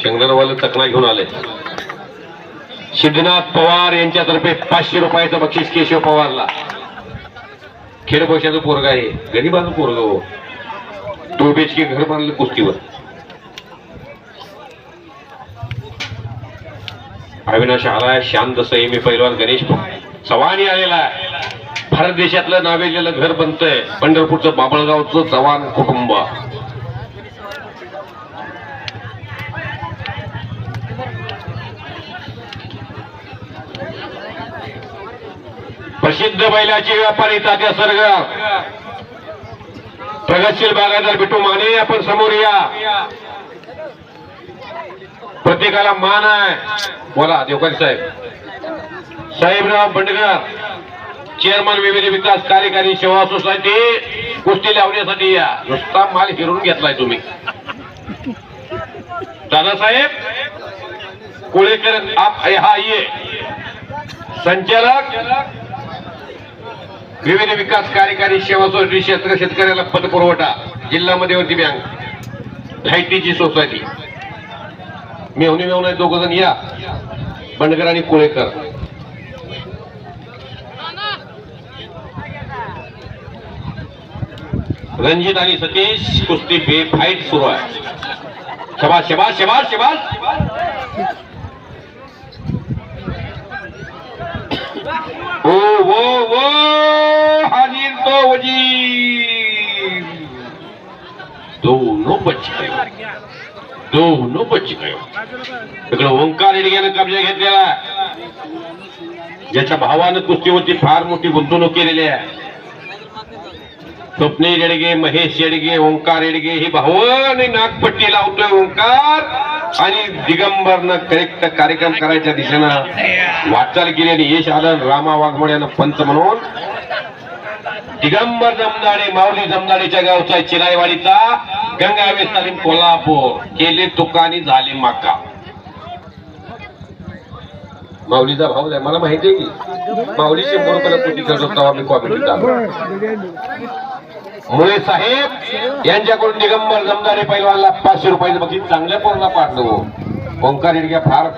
शेंगदारवाला तकना घेऊन आले. सिद्धनाथ पवार यांच्यातर्फे पाचशे रुपयाचं बक्षीस केशव पवारला. खेडपक्षाचं पोरग आहे. गरीबाचं पोरग हो. टू घर बांधलं कुस्तीवर. अविनाश आलाय शांत संयमी पैलवान गणेश चव्हाणी आलेला आहे. भारत देशातलं नावेलेलं घर बनतंय. पंढरपूरचं बाबळगावचं चव्हाण कुटुंब. प्रसिद्ध बैलाचे व्यापारी तात्या सर्ग. प्रगतशील बागायदार बिटू माने आपण समोर या. प्रत्येकाला मान आहे. बोला देवकर साहेब. साहेबराव बंडगर चेअरमन विविध विकास कार्यकारी सेवा सोसायटी कुस्ती लावण्यासाठी या. नुसता माल हिरून घेतलाय तुम्ही. दादासाहेब कोळेकर आप हा ये. संचालक विविध विकास कार्यकारी सेवा सोसायटी क्षेत्र शेतकऱ्याला पतपुरवठा जिल्हा मध्यवर्ती बँक लाईटीची सोसायटी. मेवणी मेहून दोघ जण या. बंडकर आणि कुळेकर. रणजित आणि सतीश कुस्ती बे फाईट सुरू आहे. शबाश शबाश शबाश शबाश ओ वो वो हाजिर तो वजीर दोनों बच गए हो? दोनों बच गए हो? इकडे ओंकार रेडग्यानं कब्जा घेतलेला. ज्याच्या भावानं कुस्तीवरती फार मोठी गुंतवणूक केलेली आहे. स्वप्नी येडगे महेश येडगे ओंकार येडगे ही भाऊ आणि नागपट्टी लावतोय ओंकार. आणि दिगंबरनं करेक्ट कार्यक्रम करायच्या दिशेनं वाटचाल केली आणि यश आलं रामा वाघमोड वाघमोड्यानं पंच म्हणून. दिगंबर जमदाडे माऊली जमदाडेच्या गावचा चिरायवाडीचा गंगावे गंगा कोल्हापूर. केले तुका आणि झाले माका. माऊलीचा भाऊ आहे मला माहिती आहे की माऊली शंभर रुपयाला कोटी करत होता आम्ही कॉमेडी मुळे साहेब यांच्याकडून दिगंबर जमदारे पैलवानला पाचशे रुपयाचं बघित चांगल्या पोरला पाडलं हो. ओंकार इडक्या फार